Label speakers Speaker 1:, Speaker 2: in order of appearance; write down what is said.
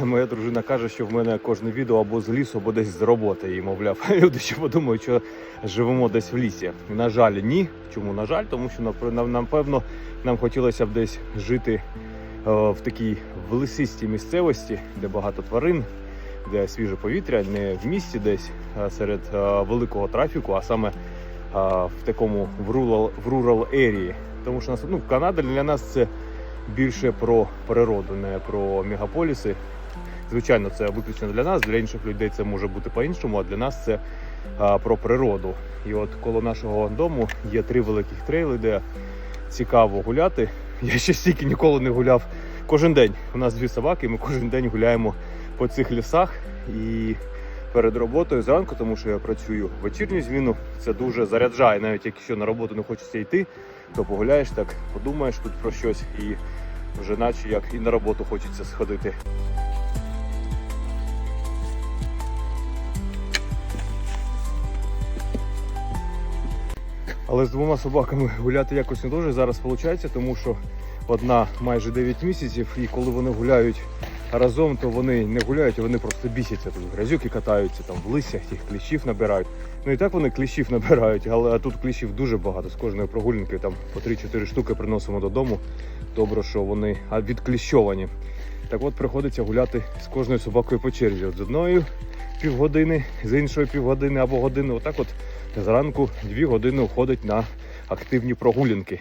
Speaker 1: Моя дружина каже, що в мене кожне відео або з лісу, або десь з роботи. І мовляв, люди ще подумають, що живемо десь в лісі. На жаль, ні. Чому на жаль? Тому що напевно нам хотілося б десь жити е, в такій в лисистій місцевості, де багато тварин, де свіже повітря, не в місті десь серед е, великого трафіку, а саме е, в такому в rural, в. Тому що ну, Канада для нас це більше про природу, не про мегаполіси. Звичайно, це виключно для нас, для інших людей це може бути по-іншому, а для нас це а, про природу. І от коло нашого дому є три великих трейли, де цікаво гуляти. Я ще стільки ніколи не гуляв кожен день. У нас дві собаки, ми кожен день гуляємо по цих лісах і перед роботою зранку, тому що я працюю вечірню зміну. Це дуже заряджає, навіть якщо на роботу не хочеться йти, то погуляєш так, подумаєш тут про щось і вже наче як і на роботу хочеться сходити. Але з двома собаками гуляти якось не дуже зараз виходить, тому що одна майже 9 місяців, і коли вони гуляють разом, то вони не гуляють, а вони просто бісяться. Тут грязюки катаються, там в лисях їх кліщів набирають. Ну і так вони кліщів набирають, але тут кліщів дуже багато. З кожної прогулянки там по 3-4 штуки приносимо додому. Добре, що вони відкліщовані. Так от приходиться гуляти з кожною собакою по черзі. От з одною півгодини, з іншої півгодини або години. Отак от зранку дві години уходить на активні прогулянки.